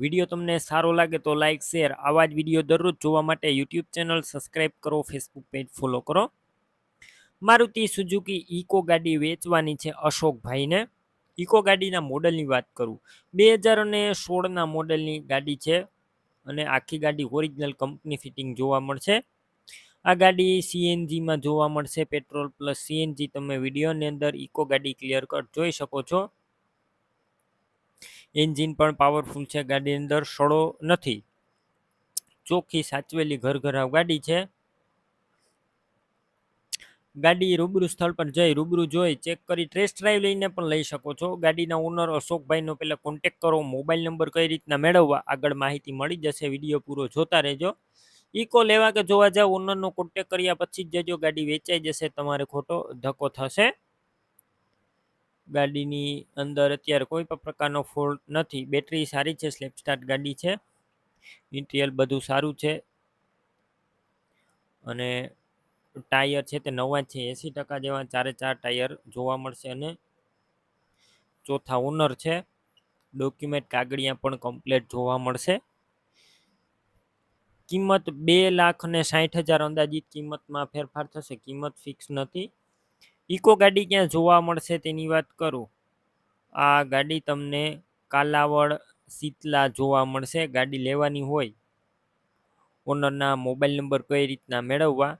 Video તમને સારો લાગે તો લાઇક શેર આવા જ વીડિયો દરરોજ જોવા માટે યુટ્યુબ ચેનલ સબસ્ક્રાઈબ કરો ફેસબુક પેજ ફોલો કરો. મારુતિ સુઝુકી ઇકો ગાડી વેચવાની છે અશોકભાઈને. ઇકો ગાડીના મોડલની વાત કરું. બે હજાર અને સોળના મોડલની ગાડી છે અને આખી ગાડી ઓરિજિનલ કંપની ફિટિંગ જોવા મળશે. આ ગાડી સીએનજીમાં જોવા મળશે પેટ્રોલ પ્લસ સીએનજી તમે વિડીયોની અંદર ઇકો ગાડી ક્લિયર કટ જોઈ શકો છો. એન્જિન પણ પાવરફુલ છે, ગાડીની અંદર સડો નથી. ચોખ્ખી, સાચવેલી ઘર ઘરાવ ગાડી છે. ગાડી રૂબરૂ સ્થળ પર જઈ રૂબરૂ જોઈ ચેક કરી ટેસ્ટ ડ્રાઈવ લઈને પણ લઈ શકો છો. ગાડીના ઓનર અશોકભાઈનો પહેલાં કોન્ટેક કરો મોબાઈલ નંબર કઈ રીતના મેળવવા, આગળ માહિતી મળી જશે, વીડિયો પૂરો જોતા રહેજો. ઇકો લેવા કે જોવા જાવ ઓનરનો કોન્ટેક કર્યા પછી જ જજો, ગાડી વેચાઈ જશે, તમારે ખોટો ધક્કો થશે. ગાડીની અંદર અત્યારે કોઈ પણ પ્રકારનો ફોલ્ટ નથી. બેટરી સારી છે સ્લેપ સ્ટાર્ટ ગાડી છે. ઇન્ટિરિયર બધું સારું છે. અને ટાયર છે તે નવા છે, એંસી ટકા જેવા ચારે ચાર ટાયર જોવા મળશે અને ચોથા ઓનર છે. ડોક્યુમેન્ટ કાગળિયા પણ કમ્પ્લેટ જોવા મળશે. કિંમત બે લાખ ને સાઠ હજાર અંદાજિત કિંમતમાં ફેરફાર થશે. કિંમત ફિક્સ નથી. ઇકો ગાડી ક્યાં જોવા મળશે તેની વાત કરું? આ ગાડી તમને કાલાવડ શીતલા જોવા મળશે. ગાડી લેવાની હોય, ઓનરના મોબાઈલ નંબર કઈ રીતના મેળવવા,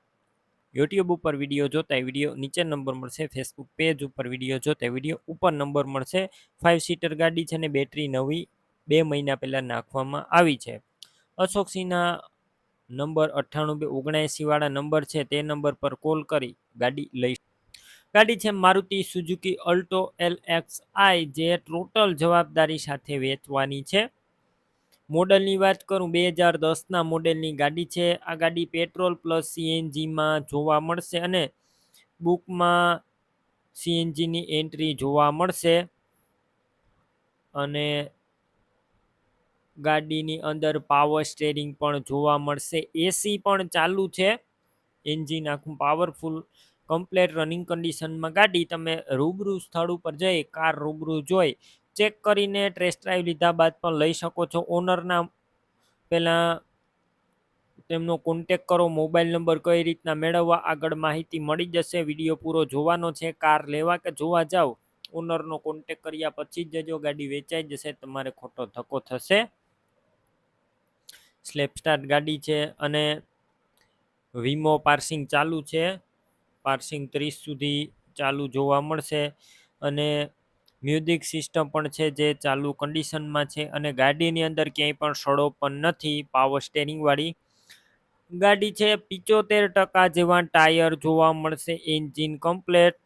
યુટ્યુબ ઉપર વીડિયો જોતા વીડિયો નીચે નંબર મળશે, ફેસબુક પેજ ઉપર વીડિયો જોતા વીડિયો ઉપર નંબર મળશે. ફાઇવ સીટર ગાડી છે ને બેટરી નવી બે મહિના પહેલાં નાખવામાં આવી છે. અશોકસિંહના નંબર અઠ્ઠાણું બે ઓગણએંસીવાળા નંબર છે, તે નંબર પર કોલ કરી ગાડી લઈ ગાડી છે Maruti Suzuki Alto L X I જે ટોટલ જવાબદારી સાથે વેચવાની છે. મોડલની વાત કરું, બે હજાર દસના મોડેલની ગાડી છે. આ ગાડી પેટ્રોલ પ્લસ સીએનજીમાં જોવા મળશે અને બુકમાં સીએનજીની એન્ટ્રી જોવા મળશે. અને ગાડીની અંદર પાવર સ્ટેરિંગ પણ જોવા મળશે. એસી પણ ચાલુ છે. એન્જિન આખું પાવરફુલ કમ્પ્લેટ રનિંગ કન્ડિશનમાં ગાડી તમે રૂબરૂ સ્થળ ઉપર જઈ, કાર રૂબરૂ જોઈ ચેક કરીને ટેસ્ટ ડ્રાઈવ લીધા બાદ પણ લઈ શકો છો. ઓનરના પહેલાં તેમનો કોન્ટેક કરો મોબાઈલ નંબર કઈ રીતના મેળવવા, આગળ માહિતી મળી જશે વીડિયો પૂરો જોવાનો છે, કાર લેવા કે જોવા જાઓ ઓનરનો કોન્ટેક કર્યા પછી જ જજો, ગાડી વેચાઈ જશે, તમારે ખોટો ધક્કો થશે. સ્લેપ સ્ટાર્ટ ગાડી છે અને વીમો પાર્સિંગ ચાલુ છે. પાર્સિંગ ત્રીસ સુધી ચાલુ જોવા મળશે. અને મ્યુઝિક સિસ્ટમ પણ છે જે ચાલુ કન્ડિશનમાં છે અને ગાડીની અંદર ક્યાંય પણ સડો પણ નથી પાવર સ્ટેરિંગવાળી. ગાડી છે પિચોતેર ટકા જેવા ટાયર જોવા મળશે, એન્જિન કમ્પ્લેટ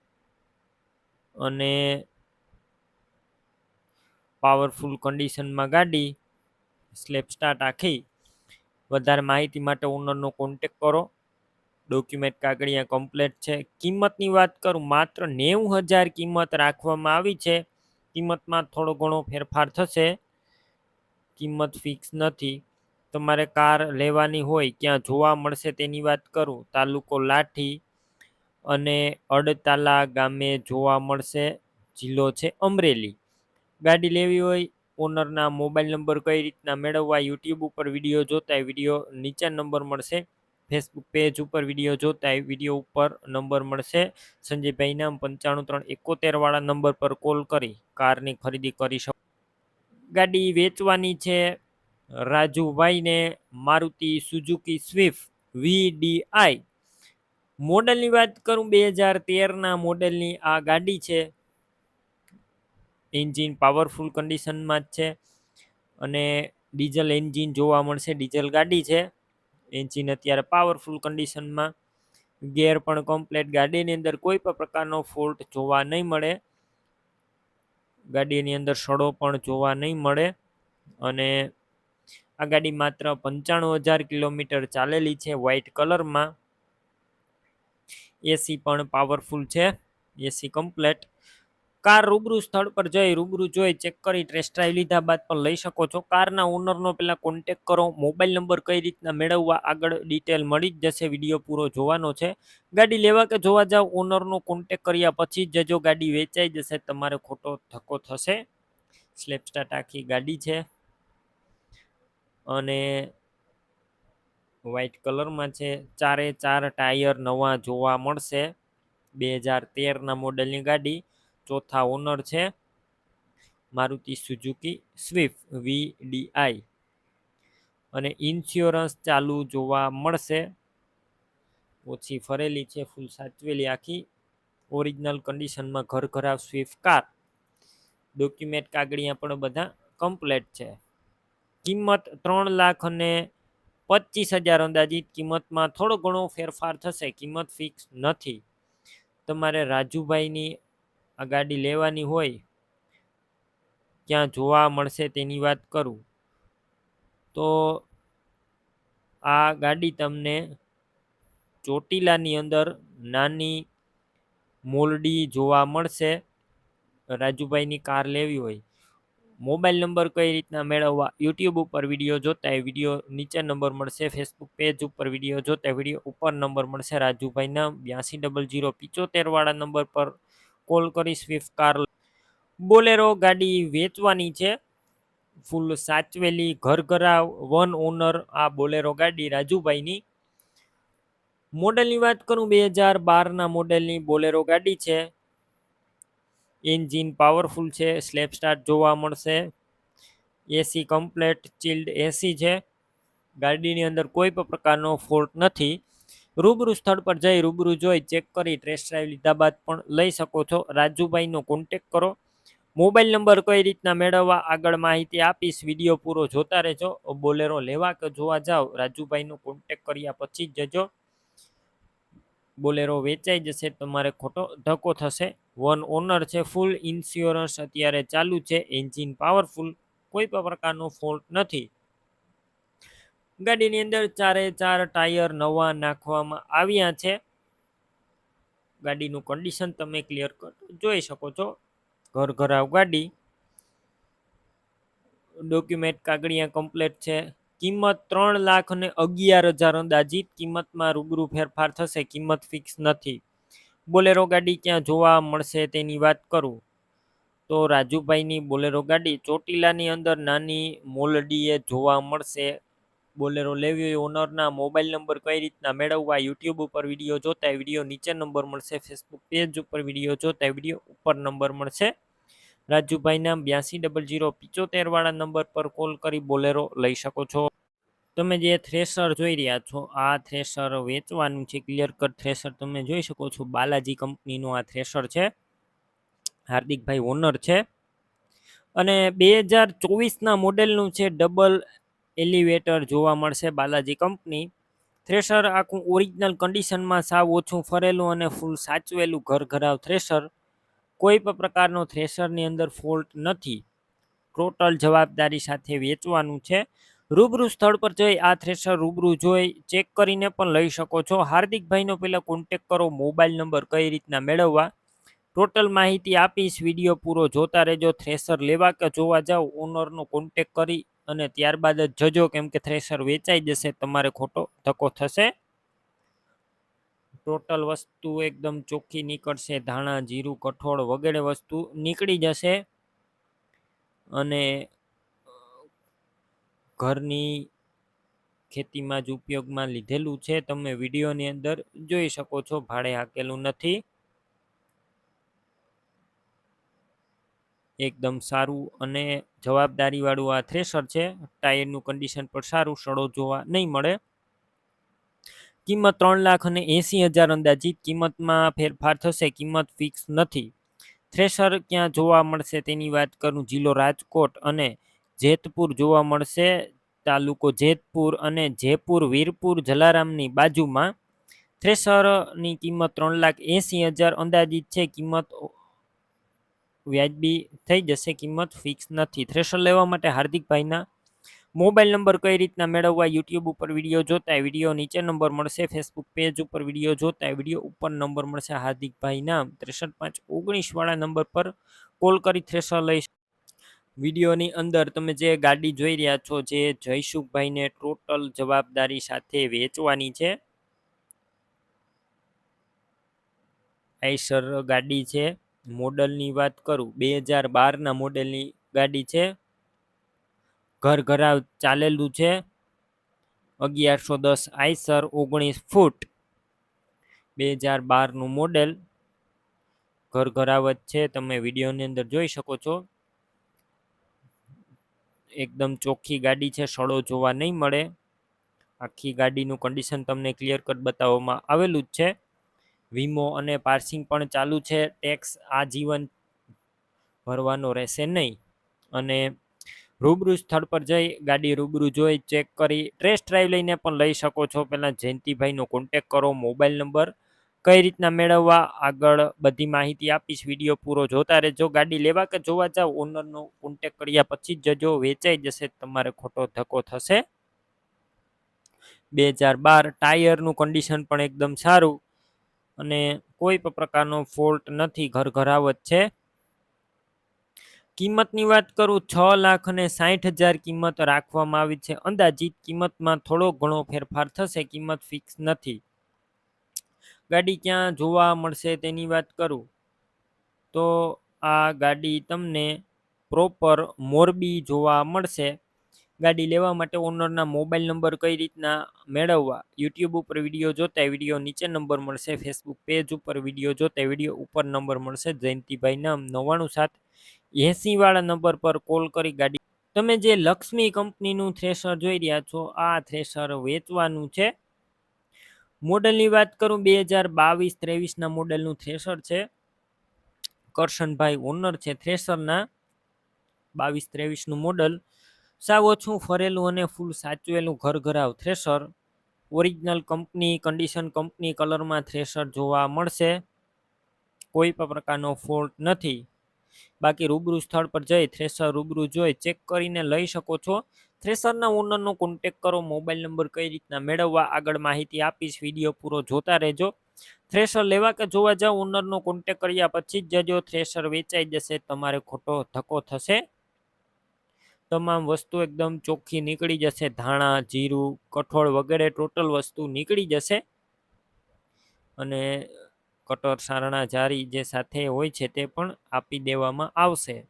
અને પાવરફુલ કન્ડિશનમાં ગાડી સ્લેપ સ્ટાર્ટ આખી. વધારે માહિતી માટે ઓનરનો કોન્ટેક કરો. ડોક્યુમેન્ટ કાગળિયા કમ્પ્લેટ છે. કિંમતની વાત કરું, માત્ર નેવું હજાર કિંમત રાખવામાં આવી છે. કિંમતમાં થોડો ઘણો ફેરફાર થશે. કિંમત ફિક્સ નથી. તમારે કાર લેવાની હોય, ક્યાં જોવા મળશે તેની વાત કરું. તાલુકો લાઠી અને અડતાલા ગામે જોવા મળશે. જિલ્લો છે અમરેલી. ગાડી લેવી હોય, ઓનરના મોબાઈલ નંબર કઈ રીતના મેળવવા, યુટ્યુબ ઉપર વીડિયો જોતા વીડિયો નીચે નંબર મળશે. ફેસબુક પેજ ઉપર વીડિયો જોતા વીડિયો ઉપર નંબર મળશે. સંજયભાઈના પંચાણું ત્રણ એકોતેરવાળા નંબર પર કોલ કરી કારની ખરીદી કરી શકો. ગાડી વેચવાની છે રાજુભાઈને મારુતિ સુઝુકી સ્વિફ્ટ વીડીઆઈ. મોડલની વાત કરું બે હજાર તેરના મોડલની, આ ગાડી છે. એન્જિન પાવરફુલ કન્ડિશનમાં જ છે. અને ડીઝલ એન્જિન જોવા મળશે, ડીઝલ ગાડી છે. એન્જિન અત્યારે પાવરફુલ કન્ડિશનમાં ગેર પણ કમ્પ્લેટ ગાડીની અંદર કોઈ પણ પ્રકારનો ફોલ્ટ જોવા નહીં મળે. ગાડીની અંદર સડો પણ જોવા નહીં મળે. અને આ ગાડી માત્ર પંચાણું હજાર કિલોમીટર ચાલેલી છે વ્હાઇટ કલરમાં એસી પણ પાવરફુલ છે. એસી કમ્પ્લેટ કાર રૂબરૂ સ્થળ પર જઈ રૂબરૂ જોઈ ચેક કરી ટેસ્ટ ડ્રાઈવ લીધા બાદ પણ લઈ શકો છો. કારના ઓનરનો પહેલાં કોન્ટેક કરો મોબાઈલ નંબર કઈ રીતના મેળવવા આગળ ડિટેલ મળી જ જશે વીડિયો પૂરો જોવાનો છે. ગાડી લેવા કે જોવા જાવ ઓનરનો કોન્ટેક કર્યા પછી જ જો ગાડી વેચાઈ જશે, તમારે ખોટો ધક્કો થશે. સ્લેપ સ્ટાર્ટ આખી ગાડી છે. અને વ્હાઇટ કલરમાં છે. ચારે ચાર ટાયર નવા જોવા મળશે. બે હજાર તેરના મોડલની ગાડી. ચોથા ઓનર છે. મારુતિ સુઝુકી સ્વિફ્ટ વીડીઆઈ અને ઇન્સ્યોરન્સ ચાલુ જોવા મળશે. ઓછી ફરેલી છે, ફૂલ સાચવેલી આખી. ઓરિજિનલ કન્ડિશનમાં ઘર ઘરાવ સ્વિફ્ટ કાર ડોક્યુમેન્ટ કાગળિયા પણ બધા કમ્પ્લેટ છે. કિંમત ત્રણ લાખ અને પચીસ હજાર અંદાજિત કિંમતમાં થોડો ઘણો ફેરફાર થશે, કિંમત ફિક્સ નથી. તમારે રાજુભાઈની આ ગાડી લેવાની હોય, ક્યાં જોવા મળશે તેની વાત કરું. તો આ ગાડી તમને ચોટીલાની અંદર નાની મોલડી જોવા મળશે. રાજુભાઈની કાર લેવી હોય. મોબાઈલ નંબર કઈ રીતના મેળવવા? યુટ્યુબ ઉપર વીડિયો જોતા એ વીડિયો નીચે નંબર મળશે. ફેસબુક પેજ ઉપર વીડિયો જોતા વીડિયો ઉપર નંબર મળશે. રાજુભાઈના બ્યાસી ડબલ જીરો પિચોતેર વાળા નંબર પર કોલ કરી સ્વિફ્ટ કાર બોલેરો ગાડી વેચવાની છે. ફૂલ સાચવેલી ઘરઘરા, વન ઓનર, આ બોલેરો ગાડી રાજુભાઈની. મોડલની વાત કરું, બે હજાર બારના મોડેલની બોલેરો ગાડી છે. એન્જિન પાવરફુલ છે સ્લેપ સ્ટાર્ટ જોવા મળશે. એસી કમ્પ્લેટ, ચિલ્ડ એસી છે. ગાડીની અંદર કોઈ પણ પ્રકારનો ફોલ્ટ નથી. રૂબરૂ સ્થળ પર જઈ રૂબરૂ જોઈ ચેક કરી ટેસ્ટ ડ્રાઈવ લીધા બાદ પણ લઈ શકો છો. રાજુભાઈનો કોન્ટેક કરો. મોબાઈલ નંબર કઈ રીતના મેળવવા આગળ માહિતી આપીશ. વીડિયો પૂરો જોતા રહેજો. બોલેરો લેવા કે જોવા જાઓ. રાજુભાઈનો કોન્ટેક કર્યા પછી જ જજો. બોલેરો વેચાઈ જશે, તમારે ખોટો ધક્કો થશે. વન ઓનર છે ફૂલ ઇન્સ્યોરન્સ અત્યારે ચાલુ છે. એન્જિન પાવરફુલ કોઈ પણ પ્રકારનો ફોલ્ટ નથી. ગાડીની અંદર ચારે ચાર ટાયર નવા નાખવામાં આવ્યા છે. ગાડીનું કન્ડિશન તમે ક્લિયર જોઈ શકો છો. ઘર ઘરાવ ગાડી. ડોક્યુમેન્ટ કાગળિયા કમ્પ્લેટ છે. કિંમત ત્રણ લાખ અને અગિયાર હજાર અંદાજિત. કિંમતમાં રૂબરૂ ફેરફાર થશે, કિંમત ફિક્સ નથી. બોલેરો ગાડી ક્યાં જોવા મળશે તેની વાત કરું. તો રાજુભાઈની બોલેરો ગાડી ચોટીલાની અંદર નાની મોલડીએ જોવા મળશે. બોલેરો લેવી હોય ઓનરના મોબાઈલ નંબર કઈ રીતના મેળવવા, યુટ્યુબ ઉપર વીડિયો જોતા વીડિયો નીચે નંબર મળશે, ફેસબુક પેજ ઉપર વીડિયો જોતા વીડિયો ઉપર નંબર મળશે. રાજુભાઈના બ્યાસી ડબલ જીરો પિચોતેર વાળા નંબર પર કોલ કરી બોલેરો લઈ શકો છો. તમે જે થ્રેસર જોઈ રહ્યા છો, આ થ્રેસર વેચવાનું છે ક્લિયર કટ થ્રેસર તમે જોઈ શકો છો, બાલાજી કંપનીનું આ થ્રેસર છે. હાર્દિકભાઈ ઓનર છે. અને બે હજાર ચોવીસના મોડેલનું છે ડબલ એલિવેટર જોવા મળશે બાલાજી કંપની. થ્રેશર આખું ઓરિજિનલ કન્ડિશનમાં સાવ ઓછું ફરેલું અને ફૂલ સાચવેલું ઘર ઘરાવ થ્રેસર કોઈ પણ પ્રકારનો થ્રેશરની અંદર ફોલ્ટ નથી. ટોટલ જવાબદારી સાથે વેચવાનું છે. રૂબરૂ સ્થળ પર જઈ આ થ્રેશર રૂબરૂ જોઈ ચેક કરીને પણ લઈ શકો છો. હાર્દિકભાઈનો પહેલાં કોન્ટેક કરો, મોબાઈલ નંબર કઈ રીતના મેળવવા. ટોટલ માહિતી આપીશ, વીડિયો પૂરો જોતા રહેજો. થ્રેશર લેવા કે જોવા જાઓ ઓનરનો કોન્ટેક કરી અને ત્યારબાદ જ જજો કેમ કે થ્રેસર વેચાઈ જશે, તમારે ખોટો ધક્કો થશે. ટોટલ વસ્તુ એકદમ ચોખ્ખી નીકળશે, ધાણા, જીરું, કઠોળ વગેરે વસ્તુ નીકળી જશે. અને, ઘરની ખેતીમાં જ ઉપયોગમાં લીધેલું છે, તમે વિડીયોની અંદર જોઈ શકો છો, ભાડે હાકેલું નથી. એકદમ સારું અને જવાબદારીવાળું આ થ્રેશર છે. ટાયરનું કન્ડિશન પણ સારું, સડો જોવા નહીં મળે. કિંમત ત્રણ લાખ અને એંસી હજાર અંદાજિત. કિંમતમાં ફેરફાર થશે, કિંમત ફિક્સ નથી. થ્રેશર ક્યાં જોવા મળશે તેની વાત કરું જિલ્લો રાજકોટ અને જેતપુર જોવા મળશે. તાલુકો જેતપુર અને જયપુર, વીરપુર, જલારામની બાજુમાં. થ્રેશરની કિંમત ત્રણ લાખ એંસી હજાર અંદાજિત છે. કિંમત વ્યાજબી થઈ જશે, કિંમત ફિક્સ નથી. થ્રેશર લેવા માટે હાર્દિકભાઈના મોબાઈલ નંબર કઈ રીતના મેળવવા, યુટ્યુબ ઉપર વીડિયો જોતા વીડિયો નીચે નંબર મળશે, ફેસબુક પેજ ઉપર વીડિયો જોતા વીડિયો ઉપર નંબર મળશે હાર્દિકભાઈના. ત્રેસઠ પાંચ ઓગણીસવાળા નંબર પર કોલ કરી થ્રેશર લઈ વિડીયોની અંદર તમે જે ગાડી જોઈ રહ્યા છો, જે જયસુખભાઈને ટોટલ જવાબદારી સાથે વેચવાની છે. આઈસર ગાડી છે. મોડલની વાત કરું, બે હજાર બારના મોડેલની ગાડી છે. ઘર ઘરાવ ચાલેલું છે. અગિયારસો દસ આઈસર ઓગણીસ ફૂટ. બે હજાર બારનું મોડેલ. ઘર ઘરાવત છે, તમે વિડીયોની અંદર જોઈ શકો છો. એકદમ ચોખ્ખી ગાડી છે, સડો જોવા નહીં મળે. આખી ગાડીનું કન્ડિશન તમને ક્લિયર કટ બતાવવામાં આવેલું જ છે. વીમો અને પાર્સિંગ પણ ચાલુ છે. ટેક્સ આજીવન ભરવાનો રહેશે નહીં. અને રૂબરૂ સ્થળ પર જઈ ગાડી રૂબરૂ જોઈ ચેક કરી ટેસ્ટ ડ્રાઈવ લઈને પણ લઈ શકો છો. પહેલાં જયંતિભાઈનો કોન્ટેક કરો, મોબાઈલ નંબર કઈ રીતના મેળવવા આગળ બધી માહિતી આપીશ. વીડિયો પૂરો જોતા રહેજો. ગાડી લેવા કે જોવા જાવ ઓનરનો કોન્ટેક કર્યા પછી જ જજો વેચાઈ જશે, તમારે ખોટો ધક્કો થશે. બે હજાર બાર ટાયરનું કન્ડિશન પણ એકદમ સારું. અને કોઈ પણ પ્રકારનો ફોલ્ટ નથી ઘર ઘરાવત છે. કિંમતની વાત કરું, છ લાખ અને સાઠ હજાર કિંમત રાખવામાં આવી છે. અંદાજિત કિંમતમાં થોડો ઘણો ફેરફાર થશે, કિંમત ફિક્સ નથી. ગાડી ક્યાં જોવા મળશે તેની વાત કરું. તો આ ગાડી તમને પ્રોપર મોરબી જોવા મળશે. ગાડી લેવા માટે ઓનરના મોબાઈલ નંબર કઈ રીતના મેળવવા? યુટ્યુબ ઉપર વીડિયો જોતા વીડિયો નીચે નંબર મળશે. ફેસબુક પેજ ઉપર વીડિયો જોતા વીડિયો ઉપર નંબર મળશે. જયંતિભાઈ નામ નવ્વાણું સાત એસી વાળા નંબર પર કોલ કરી ગાડી. તમે જે લક્ષ્મી કંપનીનું થ્રેશર જોઈ રહ્યા છો, આ થ્રેશર વેચવાનું છે. મોડલની વાત કરું, બે હજાર બાવીસ ત્રેવીસના મોડલનું થ્રેશર છે. કરશનભાઈ ઓનર છે થ્રેશરના. બાવીસ ત્રેવીસનું મોડલ. સાવ ઓછું ફરેલું અને ફૂલ સાચવેલું ઘર ઘરાવ thresher original company condition company કલરમાં થ્રેશર જોવા મળશે. કોઈ પણ પ્રકારનો ફોલ્ટ નથી. બાકી રૂબરૂ સ્થળ પર જઈ થ્રેસર રૂબરૂ જોઈ ચેક કરીને લઈ શકો છો. થ્રેસરના ઓનરનો કોન્ટેક કરો મોબાઈલ નંબર કઈ રીતના મેળવવા, આગળ માહિતી આપીશ વીડિયો પૂરો જોતા રહેજો. થ્રેસર લેવા કે જોવા જાવ ઓનરનો કોન્ટેક કર્યા પછી જ જજો, થ્રેસર વેચાઈ જશે, તમારે ખોટો ધક્કો થશે. તમામ વસ્તુ એકદમ ચોખ્ખી નીકળી જશે. ધાણા, જીરું, કઠોળ વગેરે ટોટલ વસ્તુ નીકળી જશે. અને કટર, સારણા, જારી જે સાથે હોય છે તે પણ આપી દેવામાં આવશે.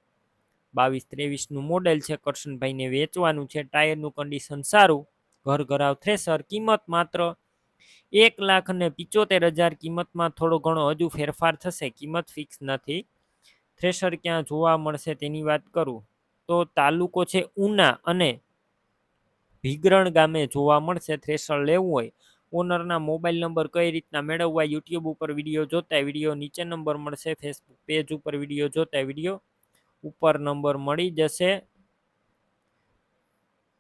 બાવીસ ત્રેવીસનું મોડેલ છે. કરશનભાઈને વેચવાનું છે. ટાયરનું કન્ડિશન સારું. ઘર ઘરાવ થ્રેસર, કિંમત માત્ર એક લાખ અને પિચોતેર હજાર કિંમતમાં થોડો ઘણો હજુ ફેરફાર થશે. કિંમત ફિક્સ નથી. થ્રેસર ક્યાં જોવા મળશે તેની વાત કરું. તો તાલુકો છે ઉના અને ભીગરણ ગામે જોવા મળશે. થ્રેશર લેવું હોય, ઓનરના મોબાઈલ નંબર કઈ રીતના મેળવવા, યુટ્યુબ ઉપર વીડિયો જોતા વીડિયો નીચે નંબર મળશે, ફેસબુક પેજ ઉપર વીડિયો જોતા વીડિયો ઉપર નંબર મળી જશે.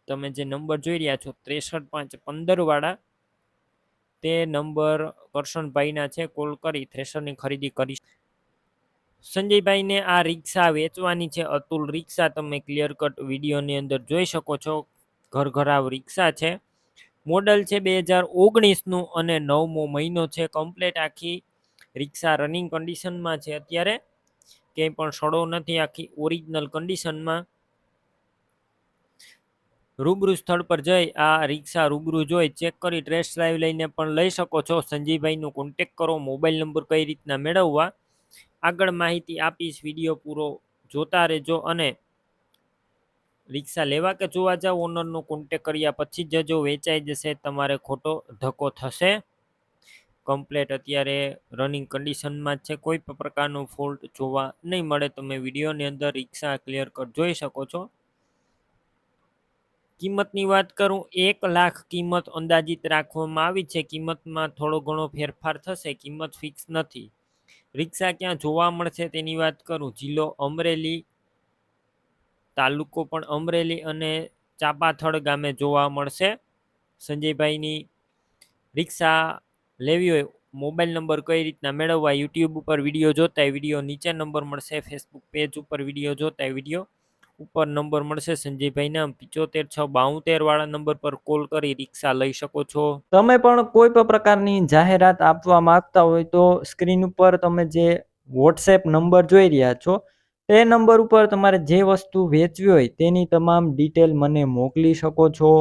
તમે જે નંબર જોઈ રહ્યા છો, ત્રેસઠ પાંચ પંદર વાળા તે નંબર કરશનભાઈના છે, કોલ કરી થ્રેશરની ખરીદી કરી સંજયભાઈને આ રિક્ષા વેચવાની છે. અતુલ રિક્ષા તમે ક્લિયર કટ વિડીયોની અંદર જોઈ શકો છો. ઘર ઘરાવ રિક્ષા છે. મોડલ છે બે હજાર ઓગણીસનું અને નવમો મહિનો છે કમ્પ્લેટ આખી રિક્ષા રનિંગ કન્ડિશનમાં છે. અત્યારે ક્યાંય પણ સડો નથી આખી ઓરિજિનલ કન્ડિશનમાં રૂબરૂ સ્થળ પર જઈ આ રિક્ષા રૂબરૂ જોઈ ચેક કરી ટ્રેસ ડ્રાઈવ લઈને પણ લઈ શકો છો. સંજયભાઈનો કોન્ટેક કરો મોબાઈલ નંબર કઈ રીતના મેળવવા. આગળ માહિતી આપીશ, વીડિયો પૂરો જોતા રહેજો અને રિક્ષા લેવા કે જોવા જાવ ઓનરનો કોન્ટેક કર્યા પછી જ જો વેચાઈ જશે, તમારે ખોટો ધક્કો થશે. કમ્પ્લેટ અત્યારે રનિંગ કન્ડિશનમાં છે, કોઈ પણ પ્રકારનો ફોલ્ટ જોવા નહીં મળે, તમે વિડીયોની અંદર રિક્ષા ક્લિયર કટ જોઈ શકો છો. કિંમતની વાત કરું, એક લાખ કિંમત અંદાજિત રાખવામાં આવી છે, કિંમતમાં થોડો ઘણો ફેરફાર થશે, કિંમત ફિક્સ નથી. રિક્ષા ક્યાં જોવા મળશે તેની વાત કરું. જિલ્લો અમરેલી તાલુકો પણ અમરેલી અને ચાપાથળ ગામે જોવા મળશે. સંજયભાઈની રિક્ષા લેવી હોય, મોબાઈલ નંબર કઈ રીતના મેળવવા, યુટ્યુબ ઉપર વીડિયો જોતા વીડિયો નીચે નંબર મળશે, ફેસબુક પેજ ઉપર વીડિયો જોતા વીડિયો ઉપર નંબર મળશે. સંજયભાઈના પિચોતેર છ બાઉતેર વાળા નંબર પર કોલ કરી રિક્ષા લઈ શકો છો. તમે પણ કોઈ પણ પ્રકારની જાહેરાત આપવા માંગતા હોય તો સ્ક્રીન ઉપર તમે જે વોટ્સએપ નંબર જોઈ રહ્યા છો, તે નંબર ઉપર તમારે જે વસ્તુ વેચવી હોય તેની તમામ ડિટેલ મને મોકલી શકો છો.